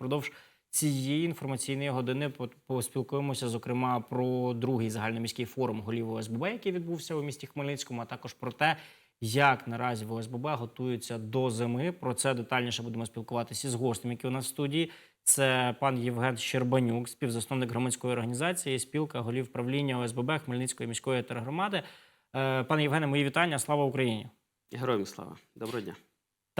впродовж цієї інформаційної години по- поспілкуємося, зокрема, про другий загальноміський форум голів ОСББ, який відбувся у місті Хмельницькому, а також про те, як наразі в ОСББ готуються до зими. Про це детальніше будемо спілкуватися із гостем, який у нас в студії. Це пан Євген Щербанюк, співзасновник громадської організації, спілка голів правління ОСББ Хмельницької міської тергромади. Е, Пане Євгене, мої вітання. Слава Україні! Героям слава. Доброго дня.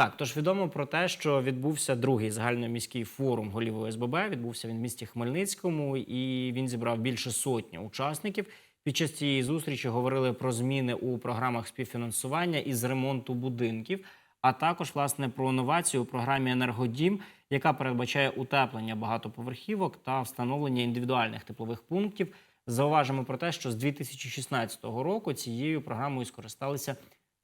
Так, тож відомо про те, що відбувся другий загальноміський форум голів ОСББ. Відбувся він в місті Хмельницькому, і він зібрав більше сотні учасників. Під час цієї зустрічі говорили про зміни у програмах співфінансування із ремонту будинків, а також власне про новацію у програмі Енергодім, яка передбачає утеплення багатоповерхівок та встановлення індивідуальних теплових пунктів. Зауважимо про те, що з 2016 року цією програмою скористалися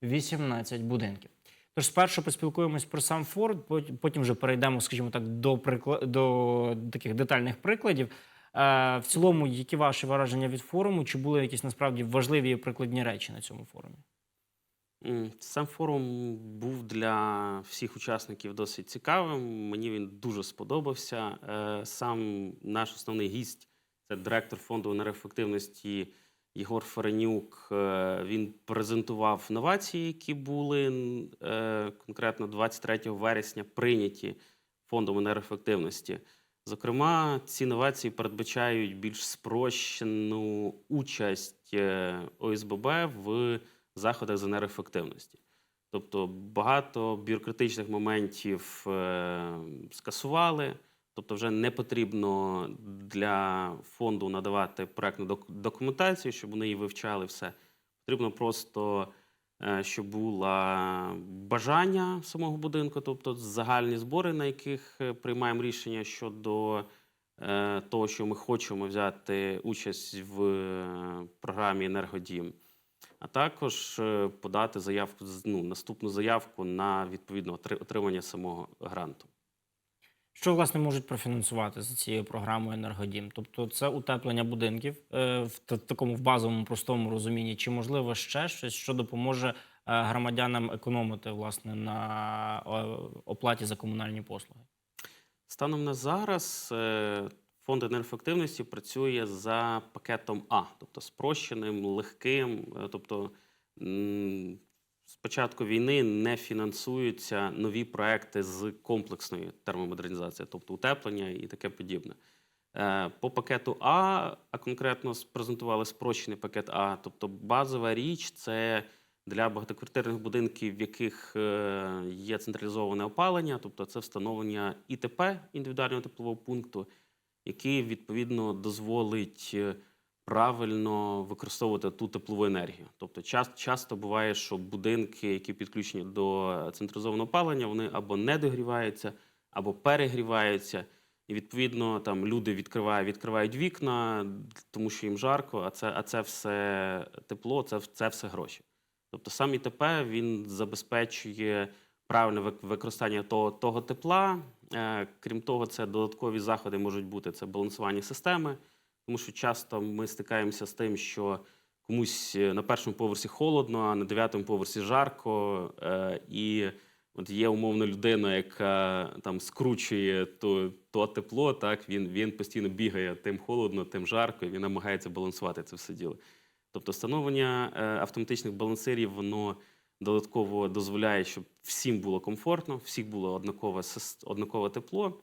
18 будинків. Тож спершу поспілкуємось про сам пот- потім вже перейдемо, скажімо так, до прикла- до таких детальних прикладів. Е, в цілому, які ваші враження від форуму? Чи були якісь насправді важливі і прикладні речі на цьому форумі? Сам форум був для всіх учасників досить цікавим. Мені він дуже сподобався. Е, Сам наш основний гість це директор фонду енергоефективності Єгор Ференюк. Е, Він презентував новації, які були е, конкретно 23 вересня прийняті фондом енергоефективності. Зокрема, ці новації передбачають більш спрощену участь е, ОСББ в заходах з енергоефективності. Тобто багато бюрократичних моментів скасували, тобто вже не потрібно для фонду надавати проектну документацію, щоб вони її вивчали все. Потрібно просто, е, щоб було бажання самого будинку, тобто загальні збори, на яких е, приймаємо рішення щодо е, того, що ми хочемо взяти участь в програмі Енергодім а також подати заявку ну, наступну заявку на відповідне отримання самого гранту. Що власне можуть профінансувати за цією програмою Енергодім? Тобто це утеплення будинків е, в такому в базовому простому розумінні, чи можливо ще щось, що допоможе е, громадянам економити власне на е, оплаті за комунальні послуги? Станом на зараз фонд енергоефективності працює за пакетом А, тобто спрощеним, легким. Тобто з початку війни не фінансуються нові проекти з комплексної термомодернізації, тобто утеплення і таке подібне. Е, По пакету А, а конкретно презентували спрощений пакет А, тобто базова річ це для багатоквартирних будинків, в яких е, є централізоване опалення, тобто це встановлення ІТП індивідуального теплового пункту, який відповідно дозволить е, правильно використовувати ту теплову енергію. Тобто, час, часто буває, що будинки, які підключені до централізованого опалення, вони або не догріваються, або перегріваються. І відповідно там люди відкривають, відкривають вікна, тому що їм жарко, а це, а це все тепло, це, це все гроші. Тобто сам ІТП він забезпечує правильне вик- використання того, того тепла. Е, Крім того, це додаткові заходи можуть бути це балансування системи, тому що часто ми стикаємося з тим, що комусь е, на першому поверсі холодно, а на дев'ятому поверсі жарко. е, І от є умовно людина, яка там скручує то, то тепло, так він, він постійно бігає тим холодно, тим жарко, і він намагається балансувати це все діло. Тобто встановлення е, автоматичних балансирів воно додатково дозволяє, щоб всім було комфортно, всіх було однакове, однакове тепло.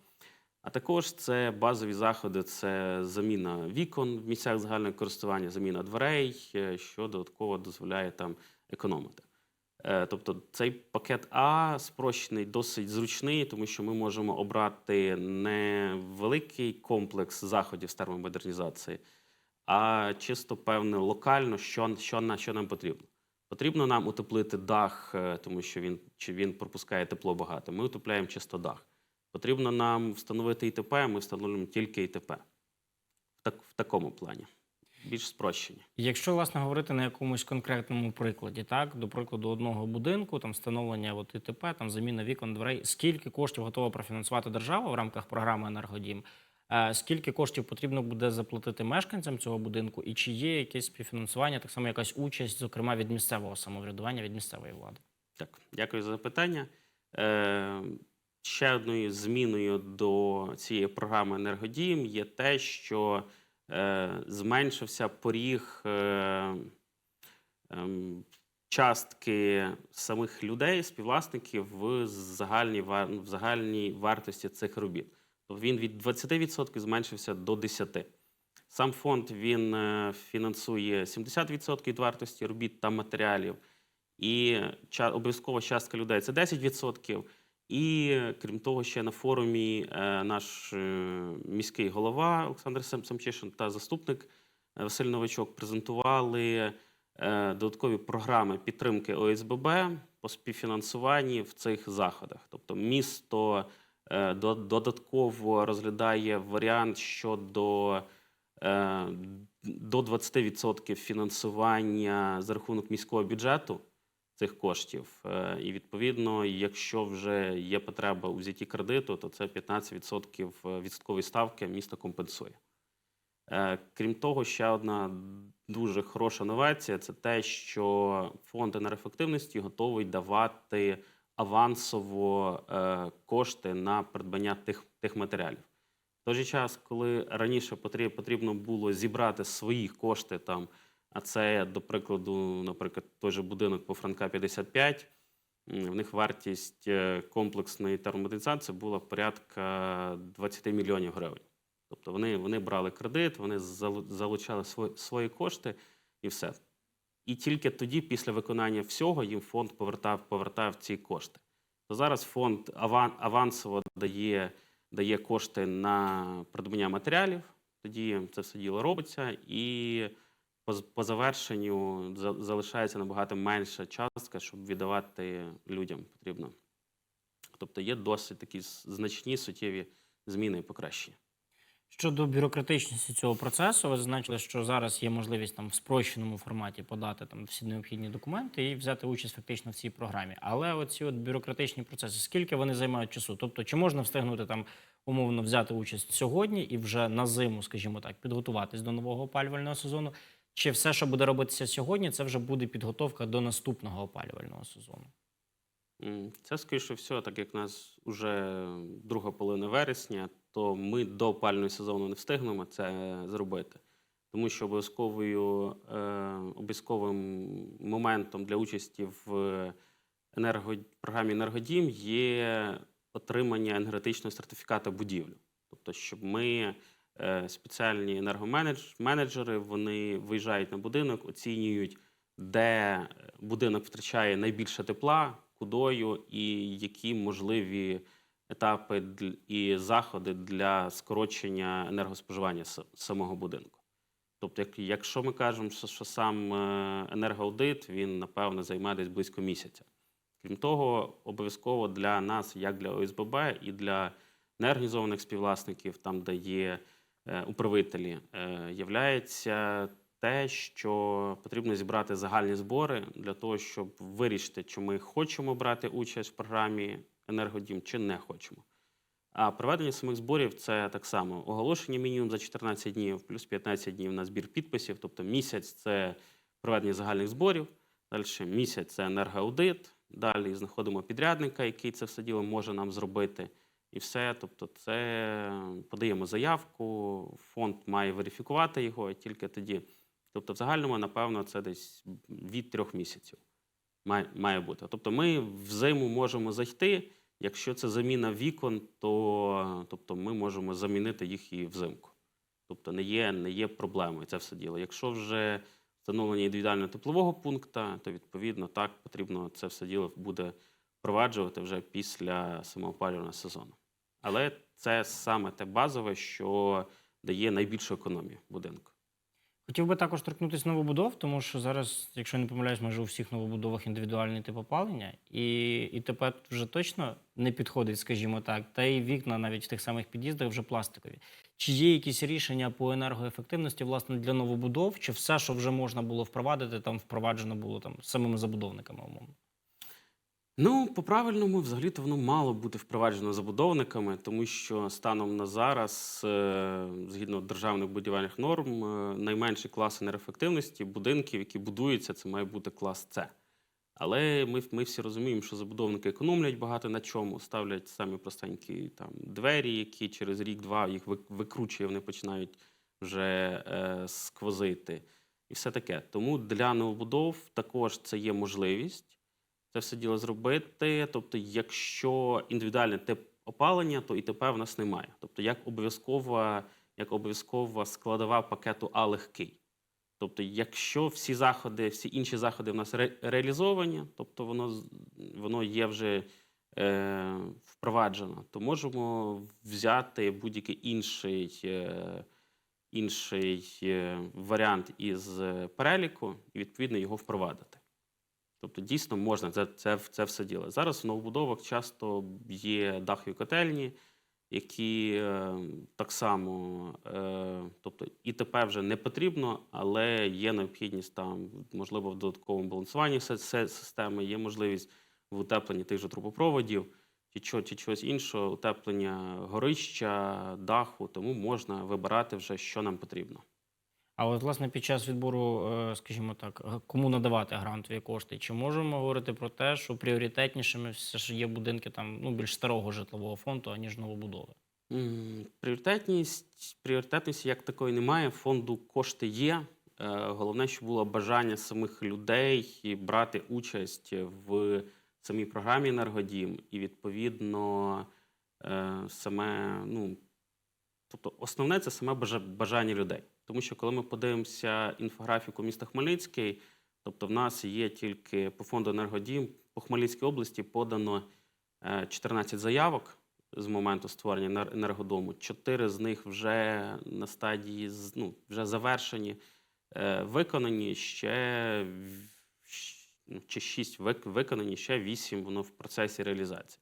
А також це базові заходи, це заміна вікон в місцях загального користування, заміна дверей, е, що додатково дозволяє там економити. Е, Тобто цей пакет А спрощений досить зручний, тому що ми можемо обрати не великий комплекс заходів з термомодернізації, а чисто певне локально, що, що, на, що нам потрібно. Потрібно нам утеплити дах, е, тому що він, чи він пропускає тепло багато. Ми утепляємо чисто дах. Потрібно нам встановити ІТП, ми встановлюємо тільки ІТП. В, так, в такому плані. Більш спрощені. Якщо власне говорити на якомусь конкретному прикладі, так до прикладу одного будинку, там встановлення от ІТП, там заміна вікон, дверей, скільки коштів готова профінансувати держава в рамках програми Енергодім? Е, Скільки коштів потрібно буде заплатити мешканцям цього будинку, і чи є якесь співфінансування, так само якась участь, зокрема від місцевого самоврядування, від місцевої влади? Так, дякую за запитання. Е, ще одною зміною до цієї програми Енергодім є те, що е, зменшився поріг е, ем, частки самих людей, співвласників в загальній, в загальній вартості цих робіт. Тобто він від 20% зменшився до 10%. Сам фонд він е, фінансує 70% від вартості робіт та матеріалів, і обов'язкова частка людей це 10%. І е, крім того, ще на форумі е, наш е, міський голова Олександр Сам- Самчишин та заступник Василь Новачок презентували додаткові програми підтримки ОСББ по співфінансуванні в цих заходах. Тобто місто до- додатково розглядає варіант щодо до 20% фінансування за рахунок міського бюджету цих коштів. Е, І відповідно, якщо вже є потреба у взятті кредиту, то це 15% відсоткової ставки місто компенсує. Е, Крім того, ще одна дуже хороша новація це те, що фонд енергоефективності готовий давати авансово е, кошти на придбання тих, тих матеріалів. В той же час, коли раніше потрібно було зібрати свої кошти там, а це, до прикладу, наприклад, той же будинок по Франка 55, в них вартість е, комплексної термомодернізації була порядка 20 мільйонів гривень. Тобто вони, вони брали кредит, вони залучали свої, свої кошти і все. І тільки тоді, після виконання всього, їм фонд повертав, повертав ці кошти. То зараз фонд аван, авансово дає, дає кошти на придбання матеріалів, тоді це все діло робиться, і по, завершенню за- залишається набагато менша частка, щоб віддавати людям потрібно. Тобто є досить такі значні суттєві зміни і покращення. Щодо бюрократичності цього процесу, ви зазначили, що зараз є можливість там в спрощеному форматі подати там всі необхідні документи і взяти участь фактично в цій програмі. Але оці от бюрократичні процеси, скільки вони займають часу? Тобто, чи можна встигнути там умовно взяти участь сьогодні і вже на зиму, скажімо так, підготуватись до нового опалювального сезону? Чи все, що буде робитися сьогодні, це вже буде підготовка до наступного опалювального сезону? Це, скоріше всього, так як у нас вже друга половина вересня, то ми до опального сезону не встигнемо це зробити. Тому що обов'язковою е, обов'язковим моментом для участі в енерго, програмі Енергодім є отримання енергетичного сертифіката будівлі. Тобто, щоб ми спеціальні енергоменеджери, вони виїжджають на будинок, оцінюють, де будинок втрачає найбільше тепла, кудою і які можливі етапи і заходи для скорочення енергоспоживання самого будинку. Тобто, якщо ми кажемо, що, сам е, енергоаудит, він напевно займе десь близько місяця. Крім того, обов'язково для нас, як для ОСББ і для неорганізованих співвласників, там, де є е, управителі, е, являється те, що потрібно зібрати загальні збори для того, щоб вирішити, чи ми хочемо брати участь в програмі Енергодім, чи не хочемо. А проведення самих зборів це так само оголошення мінімум за 14 днів, плюс 15 днів на збір підписів. Тобто місяць це проведення загальних зборів. Далі місяць це енергоаудит. Далі знаходимо підрядника, який це все діло може нам зробити. І все. Тобто, це подаємо заявку, фонд має верифікувати його, і тільки тоді. Тобто, в загальному, напевно, це десь від трьох місяців має, має бути. Тобто, ми в зиму можемо зайти. Якщо це заміна вікон, то тобто, ми можемо замінити їх і взимку. Тобто не є, не є проблемою це все діло. Якщо вже встановлення індивідуального теплового пункту, то відповідно так потрібно це все діло буде впроваджувати вже після самоопалювального сезону. Але це саме те базове, що дає найбільшу економію будинку. Хотів би також торкнутися новобудов, тому що зараз, якщо не помиляюсь, майже у всіх новобудовах індивідуальний тип опалення, і, і тепер вже точно не підходить, скажімо так, та й вікна навіть в тих самих під'їздах вже пластикові. Чи є якісь рішення по енергоефективності власне для новобудов, чи все, що вже можна було впровадити, там впроваджено було там самими забудовниками умовно? Ну, по-правильному, взагалі-то воно мало бути впроваджено забудовниками, тому що станом на зараз, е, згідно державних будівельних норм, е, найменший клас енергоефективності будинків, які будуються, це має бути клас С. Але ми, ми всі розуміємо, що забудовники економлять багато на чому, ставлять самі простенькі там двері, які через рік-два їх викручує, вони починають вже е, сквозити. І все таке. Тому для новобудов також це є можливість це все діло зробити. Тобто, якщо індивідуальне тип опалення, то ІТП в нас немає. Тобто, як обов'язкова, як обов'язкова складова пакету А легкий. Тобто, якщо всі заходи, всі інші заходи в нас ре- реалізовані, тобто воно, воно є вже е, впроваджено, то можемо взяти будь-який інший, е, інший е, варіант із переліку і відповідно його впровадити. Тобто, дійсно можна це, це, це все діло. Зараз в новобудовах часто є дахові котельні, які е, так само, е, тобто ІТП вже не потрібно, але є необхідність там, можливо, в додатковому балансуванні системи, є можливість в утепленні тих же трубопроводів чи, чо- чи чогось іншого, утеплення горища, даху, тому можна вибирати вже, що нам потрібно. А от, власне, під час відбору, е, скажімо так, кому надавати грантові кошти, чи можемо говорити про те, що пріоритетнішими все ж є будинки там ну більш старого житлового фонду, аніж новобудови? Пріоритетність, пріоритетності як такої немає. Фонду кошти є. Е, Головне, щоб було бажання самих людей брати участь в самій програмі енергодім, і відповідно е, саме, ну тобто, основне це саме бажання людей. Тому що коли ми подивимося інфографіку міста Хмельницький, тобто в нас є тільки по фонду енергодім по Хмельницькій області подано е, 14 заявок з моменту створення енер- енергодому. Чотири з них вже на стадії ну, вже завершені, е, виконані ще ну, чи шість виконані, ще вісім воно в процесі реалізації.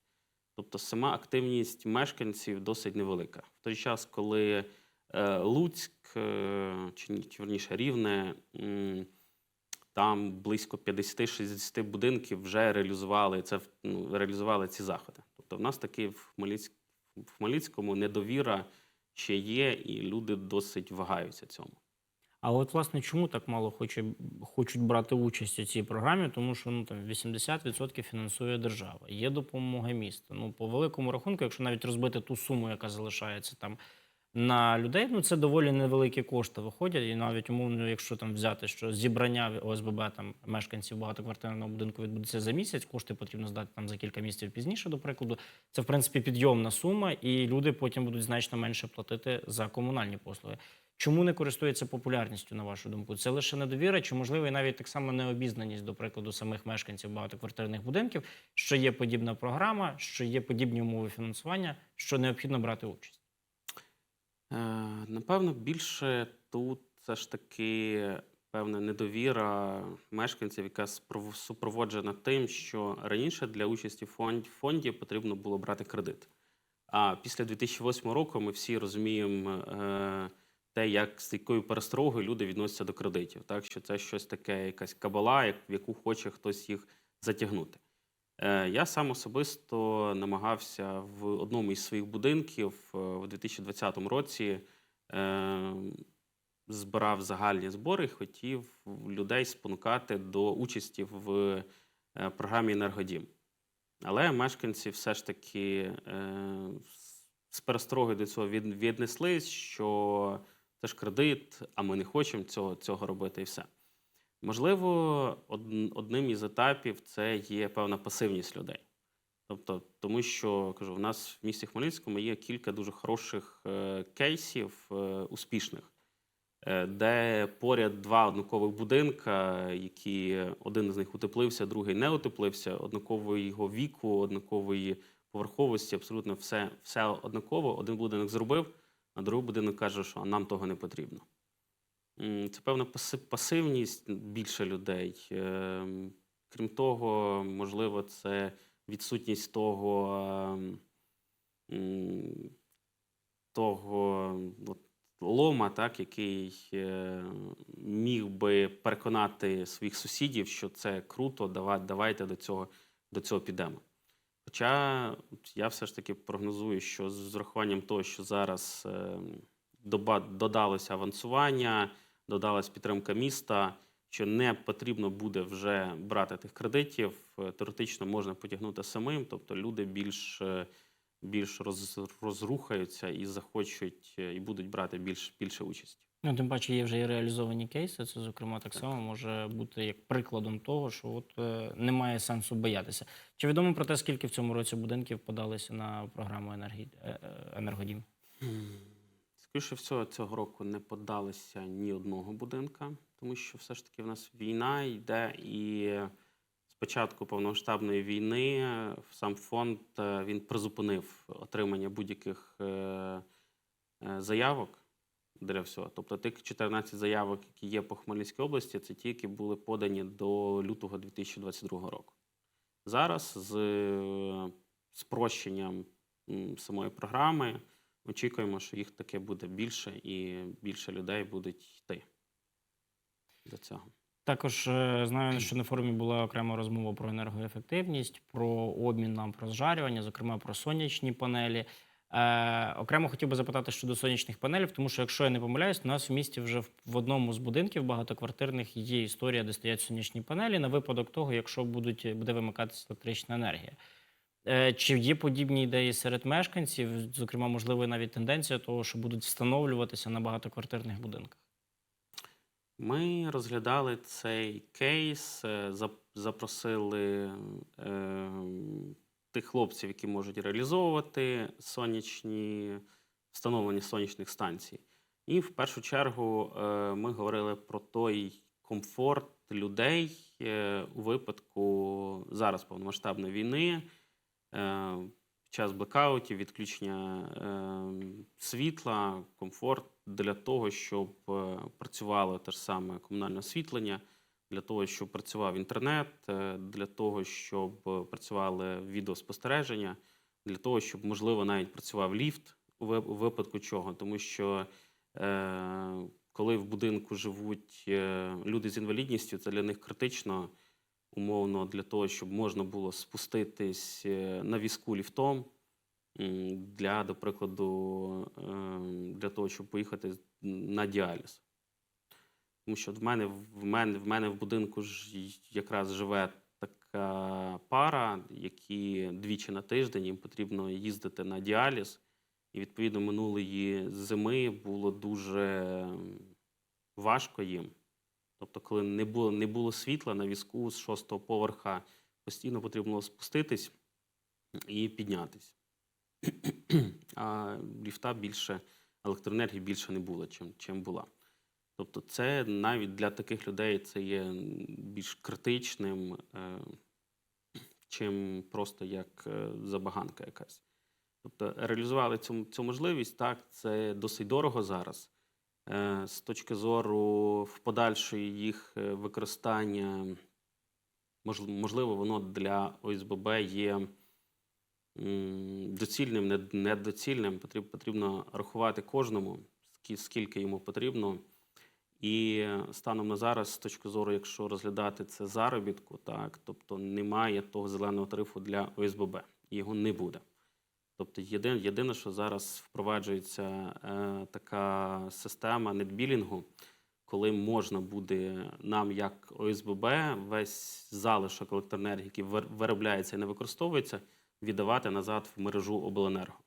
Тобто сама активність мешканців досить невелика. В той час, коли е, Луцьк, е, чи ні, верніше Рівне, там близько 50-60 будинків вже реалізували це ну, реалізували ці заходи. Тобто, в нас таки в, Хмельницьк, в Хмельницькому недовіра ще є, і люди досить вагаються цьому. А от власне чому так мало хоче, хочуть брати участь у цій програмі? Тому що ну там 80% фінансує держава. Є допомога міста. Ну по великому рахунку, якщо навіть розбити ту суму, яка залишається там на людей, ну це доволі невеликі кошти виходять. І навіть умовно, якщо там взяти, що зібрання ОСББ там мешканців багатоквартирного будинку відбудеться за місяць, кошти потрібно здати там за кілька місяців пізніше, до прикладу. Це в принципі підйомна сума, і люди потім будуть значно менше платити за комунальні послуги. Чому не користується популярністю, на вашу думку? Це лише недовіра, чи можливо і навіть так само необізнаність, до прикладу, самих мешканців багатоквартирних будинків, що є подібна програма, що є подібні умови фінансування, що необхідно брати участь? Е, Напевно, більше тут все ж таки певна недовіра мешканців, яка спров- супроводжена тим, що раніше для участі в фонд- фонді потрібно було брати кредит. А після 2008 року ми всі розуміємо е, те, як з якою пересторогою люди відносяться до кредитів. Так що це щось таке, якась кабала, як- в яку хоче хтось їх затягнути. Е, Я сам особисто намагався в одному із своїх будинків е, в 2020 році е, збирав загальні збори, хотів людей спонукати до участі в програмі Енергодім. Але мешканці все ж таки з- пересторогою до цього від, віднеслись, що це ж кредит, а ми не хочемо цього, цього робити і все. Можливо, одним із етапів це є певна пасивність людей. Тобто, тому що кажу, в нас в місті Хмельницькому є кілька дуже хороших е, кейсів е, успішних, е, де поряд два однакових будинка, які один з них утеплився, другий не утеплився, однакової його віку, однакової поверховості, абсолютно все, все однаково. Один будинок зробив, а другий будинок каже, що нам того не потрібно. Це певна пасивність більше людей. Ем, Крім того, можливо, це відсутність того, ем, того от, лома, так, який е, міг би переконати своїх сусідів, що це круто, дава- давайте до цього, до цього підемо. Хоча я все ж таки прогнозую, що з урахуванням того, що зараз ем, додалося авансування, додалась підтримка міста, що не потрібно буде вже брати тих кредитів. е, Теоретично можна потягнути самим, тобто люди більш, е, більш роз, розрухаються і захочуть е, і будуть брати більш, більше участі. Ну, тим паче є вже і реалізовані кейси. Це, зокрема, так само може бути як прикладом того, що от немає сенсу боятися. Чи відомо про те, скільки в цьому році будинків подалися на програму енергі... енергодім? Скоріше всього, цього року не подалися ні одного будинка, тому що все ж таки в нас війна йде, і з початку повномасштабної війни е, сам фонд е, він призупинив отримання будь-яких е, заявок для всього. Тобто тих 14 заявок, які є по Хмельницькій області, це ті, які були подані до лютого 2022 року. Зараз з спрощенням самої програми. Очікуємо, що їх таке буде більше, і більше людей будуть йти до цього. Також е, знаю, що на форумі була окрема розмова про енергоефективність, про обмін нам про зжарювання, зокрема про сонячні панелі. Е, окремо хотів би запитати щодо сонячних панелів, тому що, якщо я не помиляюсь, у нас в місті вже в, одному з будинків багатоквартирних є історія, де стоять сонячні панелі на випадок того, якщо будуть, буде вимикатися електрична енергія. Е, чи є подібні ідеї серед мешканців? Зокрема, можливо, навіть тенденція того, що будуть встановлюватися на багатоквартирних будинках? Ми розглядали цей кейс, е, запросили е, тих хлопців, які можуть реалізовувати сонячні встановлення сонячних станцій. І в першу чергу е, ми говорили про той комфорт людей е, у випадку зараз повномасштабної війни. Е, час блекаутів, відключення е, світла, комфорт для того, щоб е, працювало те ж саме комунальне освітлення, для того, щоб працював інтернет, для того, щоб працювали відеоспостереження, для того, щоб, можливо, навіть працював ліфт у випадку чого. Тому що коли в будинку живуть люди з інвалідністю, це для них критично умовно для того, щоб можна було спуститись е, на візку ліфтом. Для, до прикладу, е, для того, щоб поїхати на діаліз. Тому що в мене в мене в мене в будинку ж якраз живе така пара, які двічі на тиждень їм потрібно їздити на діаліз. І відповідно минулої зими було дуже важко їм. Тобто, коли не було, не було світла на візку з шостого поверха, постійно потрібно було спуститись і піднятись. А ліфта більше, електроенергії більше не було, чим, чим була. Тобто, це навіть для таких людей це є більш критичним, е, чим просто як е, забаганка якась. Тобто реалізували цю, цю можливість, так, це досить дорого зараз. Е, З точки зору в подальшої їх е, використання, мож- можливо, воно для ОСББ є доцільним, недоцільним. Потрібно рахувати кожному, скільки йому потрібно. І станом на зараз, з точки зору, якщо розглядати це заробітку, так, тобто немає того зеленого тарифу для ОСББ, його не буде. Тобто єдине, єдине, що зараз впроваджується е, така система нетбілінгу, коли можна буде нам, як ОСББ, весь залишок електроенергії, який вир- виробляється і не використовується, віддавати назад в мережу обленерго.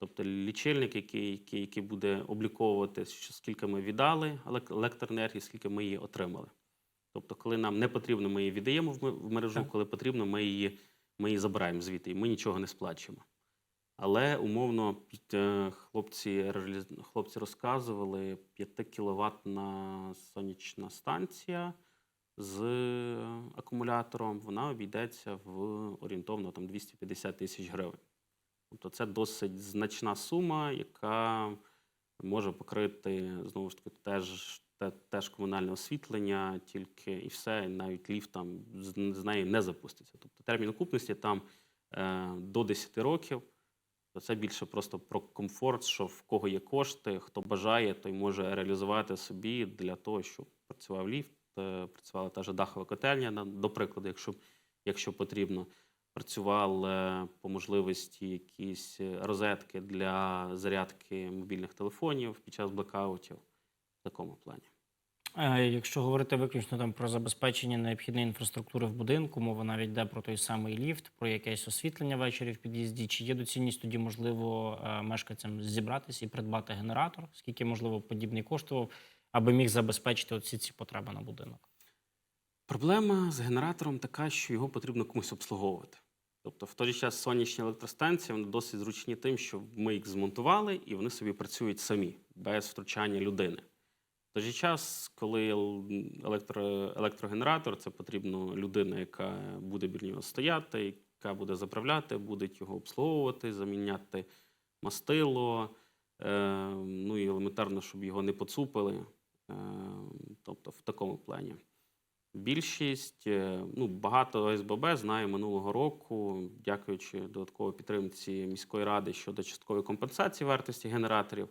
Тобто лічильник, який, який, який буде обліковувати, що скільки ми віддали елек- електроенергії, скільки ми її отримали. Тобто, коли нам не потрібно, ми її віддаємо в в мережу, Так. коли потрібно, ми її, ми її забираємо звідти, і ми нічого не сплачуємо. Але умовно е, хлопці, хлопці розказували 5 кіловатна сонячна станція з акумулятором, вона обійдеться в орієнтовно там 250 тисяч гривень. Тобто це досить значна сума, яка може покрити знову ж таки теж, те, теж комунальне освітлення, тільки і все, навіть ліфт там з, з неї не запуститься. Тобто термін окупності там е, до 10 років. То це більше просто про комфорт, що в кого є кошти, хто бажає, той може реалізувати собі для того, щоб працював ліфт, е, працювала та ж дахова котельня, до прикладу, якщо, якщо потрібно. Працювали по можливості якісь е, розетки для зарядки мобільних телефонів під час блекаутів в такому плані. Е, Якщо говорити виключно там про забезпечення необхідної інфраструктури в будинку, мова навіть йде про той самий ліфт, про якесь освітлення ввечері в під'їзді. Чи є доцільність тоді можливо е, мешканцям зібратися і придбати генератор? Скільки можливо подібний коштував, аби міг забезпечити оці ці потреби на будинок? Проблема з генератором така, що його потрібно комусь обслуговувати. Тобто, в той же час сонячні електростанції вони досить зручні тим, що ми їх змонтували і вони собі працюють самі, без втручання людини. В той же час, коли електро, електрогенератор, це потрібно людина, яка буде біля нього стояти, яка буде заправляти, буде його обслуговувати, заміняти мастило, е, ну і елементарно, щоб його не поцупили. Е, тобто в такому плані. Більшість, е, ну багато ОСББ знає минулого року, дякуючи додатковій підтримці міської ради щодо часткової компенсації вартості генераторів,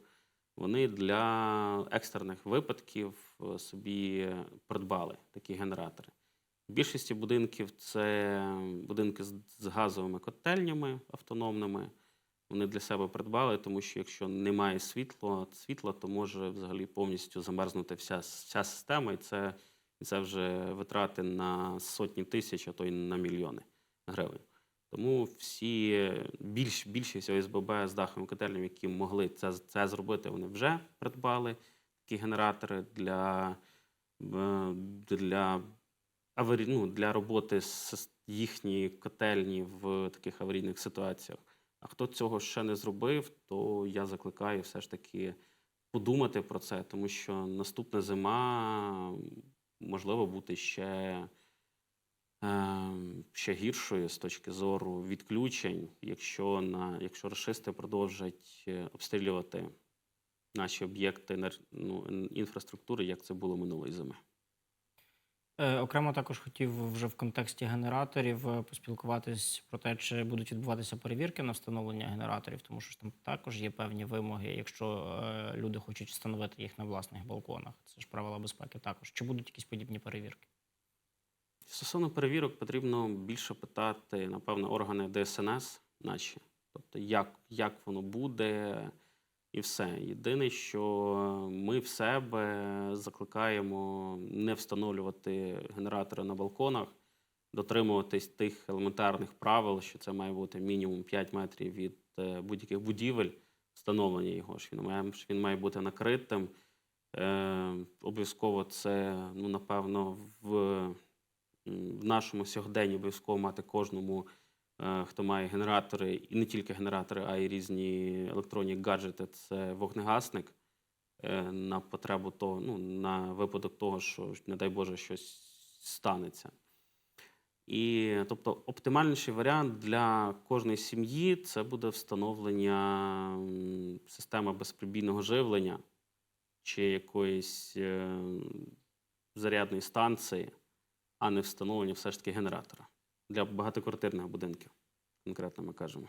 вони для екстрених випадків е, собі придбали такі генератори. В більшості будинків це будинки з газовими котельнями автономними. Вони для себе придбали, тому що якщо немає світла, світла, то може взагалі повністю замерзнути вся, вся система, і це це вже витрати на сотні тисяч, а то й на мільйони гривень. Тому всі більш, більшість ОСББ з даховим котельням, які могли це, це зробити, вони вже придбали такі генератори для, е, для, ну, для роботи з їхньої котельні в таких аварійних ситуаціях. А хто цього ще не зробив, то я закликаю все ж таки подумати про це, тому що наступна зима можливо бути ще, ще гіршою з точки зору відключень, якщо, на, якщо рашисти продовжать е, обстрілювати наші об'єкти ну, інфраструктури, як це було минулої зими. Е, Окремо також хотів вже в контексті генераторів е, поспілкуватись про те, чи будуть відбуватися перевірки на встановлення генераторів, тому що ж там також є певні вимоги, якщо люди хочуть встановити їх на власних балконах. Це ж правила безпеки також. Чи будуть якісь подібні перевірки? Стосовно перевірок, потрібно більше питати, напевно, органи ДСНС наші. Тобто, як, як воно буде, і все. Єдине, що ми в себе закликаємо не встановлювати генератори на балконах, дотримуватись тих елементарних правил, що це має бути мінімум 5 метрів від е, будь-яких будівель, встановлення його ж він має, він має бути накритим. Е, обов'язково це, ну, напевно, в в нашому сьогоденні обов'язково мати кожному, е, хто має генератори, і не тільки генератори, а й різні електронні гаджети. Це вогнегасник е, на потребу того, ну, на випадок того, що, не дай Боже, щось станеться. І тобто оптимальніший варіант для кожної сім'ї це буде встановлення системи безприбійного живлення чи якоїсь е, зарядної станції, а не встановлення все ж таки генератора для багатоквартирних будинків, конкретно ми кажемо.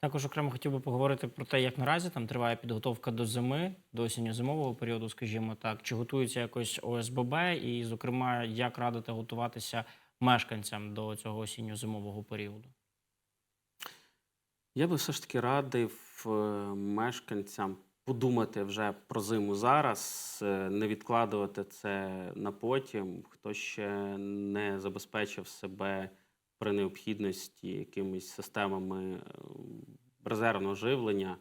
Також окремо хотів би поговорити про те, як наразі там триває підготовка до зими, до осінньо-зимового періоду, скажімо так. Чи готується якось ОСББ, і, зокрема, як радити готуватися мешканцям до цього осінньо-зимового періоду? Я би все ж таки радив е, мешканцям подумати вже про зиму зараз, е, не відкладувати це на потім. Хто ще не забезпечив себе при необхідності якимись системами е, резервного живлення,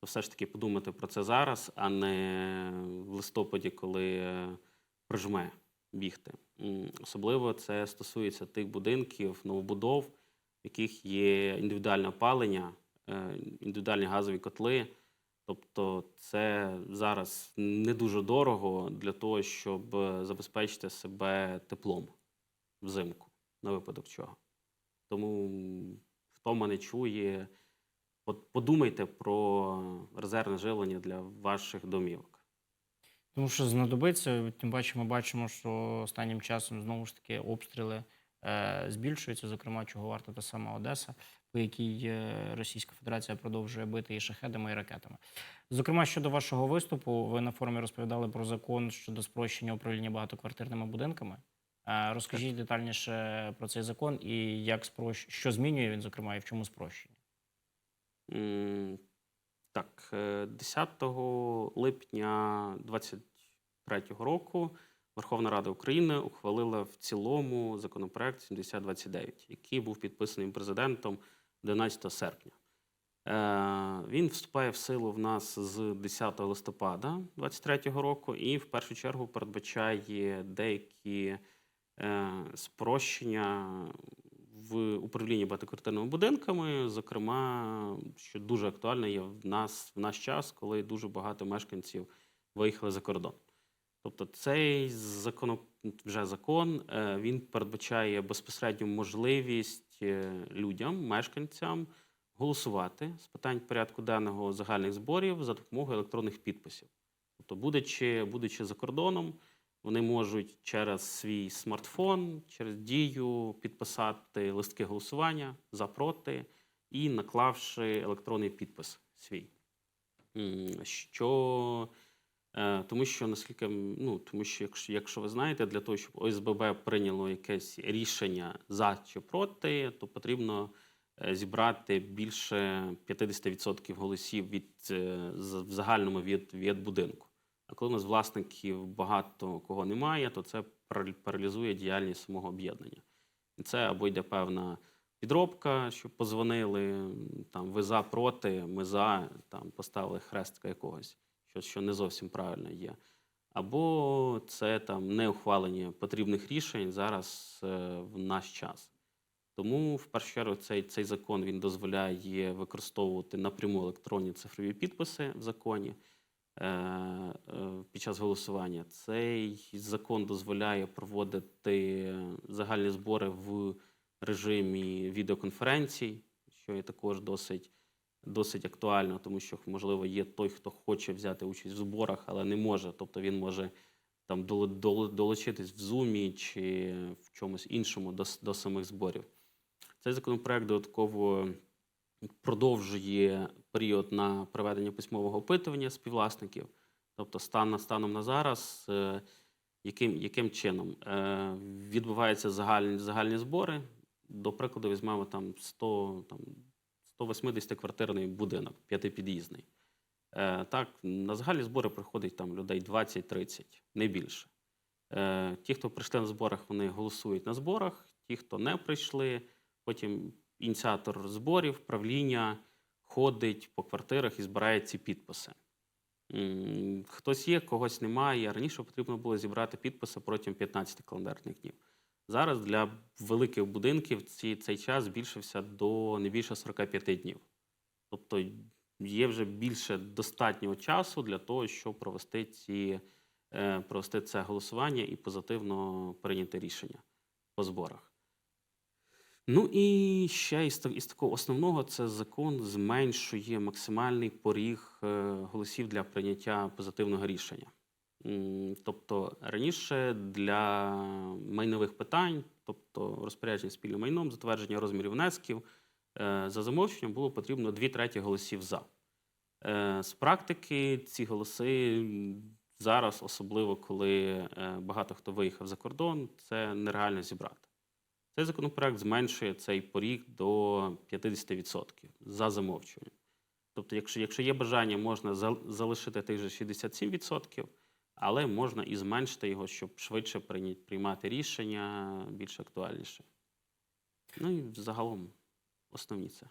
то все ж таки подумати про це зараз, а не в листопаді, коли е, прижме бігти. Особливо це стосується тих будинків, новобудов, в яких є індивідуальне опалення, індивідуальні газові котли. Тобто, це зараз не дуже дорого для того, щоб е, забезпечити себе теплом взимку, на випадок чого. Тому, хто мене чує, подумайте про резервне живлення для ваших домівок. Тому що знадобиться, тим паче ми бачимо, що останнім часом знову ж таки обстріли е, збільшуються, зокрема, чого варта та сама Одеса, по якій е, Російська Федерація продовжує бити і шахедами, і ракетами. Зокрема, щодо вашого виступу, ви на форумі розповідали про закон щодо спрощення управління багатоквартирними будинками. Е, розкажіть детальніше про цей закон і як спрощ... що змінює він, зокрема, і в чому спрощення. Так, е, 10 липня 23-го року Верховна Рада України ухвалила в цілому законопроект 7029, який був підписаний президентом 11 серпня. Е, Він вступає в силу в нас з 10 листопада 23-го року і в першу чергу передбачає деякі е, спрощення в управлінні багатоквартирними будинками, зокрема, що дуже актуально є в нас в наш час, коли дуже багато мешканців виїхали за кордон. Тобто цей закон, вже закон е, він передбачає безпосередню можливість е, людям, мешканцям голосувати з питань порядку денного загальних зборів за допомогою електронних підписів. Тобто, будучи, будучи за кордоном, вони можуть через свій смартфон, через дію підписати листки голосування за проти і наклавши електронний підпис свій. Що Тому що наскільки ну тому, що якщо, якщо ви знаєте, для того, щоб ОСББ прийняло якесь рішення за чи проти, то потрібно е, зібрати більше 50% голосів від е, в загальному від, від будинку. А коли у нас власників багато кого немає, то це паралізує діяльність самого об'єднання. І це або йде певна підробка, що позвонили, там ви за проти, ми за там поставили хрестика якогось що, що не зовсім правильно є. Або це там не ухвалення потрібних рішень зараз е, в наш час. Тому, в першу чергу, цей, цей закон він дозволяє використовувати напряму електронні цифрові підписи в законі е, е, під час голосування. Цей закон дозволяє проводити загальні збори в режимі відеоконференцій, що є також досить досить актуально, тому що, можливо, є той, хто хоче взяти участь в зборах, але не може. Тобто він може там долу- долу- долучитись в Zoom чи в чомусь іншому до, до самих зборів. Цей законопроект додатково продовжує період на проведення письмового опитування співвласників. Тобто, стан, станом на зараз, е, яким, яким чином е, відбуваються загальні, загальні збори. До прикладу, візьмемо там 100, там 180-квартирний будинок, п'ятипід'їзний. Е, так, на загальні збори приходить там людей 20-30, не більше. Е, ті, хто прийшли на зборах, вони голосують на зборах. Ті, хто не прийшли, потім ініціатор зборів, правління ходить по квартирах і збирає ці підписи. Хтось є, когось немає. Раніше потрібно було зібрати підписи протягом 15 календарних днів. Зараз для великих будинків ці, цей час збільшився до не більше 45 днів. Тобто є вже більше достатнього часу для того, щоб провести, ці, е, провести це голосування і позитивно прийняти рішення по зборах. Ну і ще із, із такого основного це закон зменшує максимальний поріг е, голосів для прийняття позитивного рішення. Тобто раніше для майнових питань, тобто розпорядження спільним майном, затвердження розмірів внесків, е, за замовченням було потрібно 2 треті голосів за. Е, З практики ці голоси зараз, особливо коли е, багато хто виїхав за кордон, це нереально зібрати. Цей законопроект зменшує цей поріг до 50% за замовчуванням. Тобто, якщо, якщо є бажання, можна залишити тих же 67%, але можна і зменшити його, щоб швидше приймати рішення більш актуальніше. Ну і загалом основні це.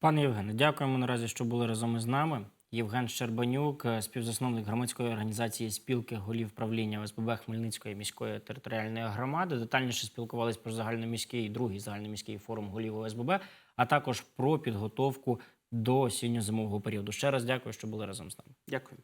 Пане Євгене, дякуємо наразі, що були разом із нами. Євген Щербанюк, е, співзасновник громадської організації спілки голів правління ОСББ Хмельницької міської територіальної громади. Детальніше спілкувались про загальноміський другий загальноміський форум голів ОСББ, а також про підготовку до осінньо-зимового періоду. Ще раз дякую, що були разом з нами. Дякую.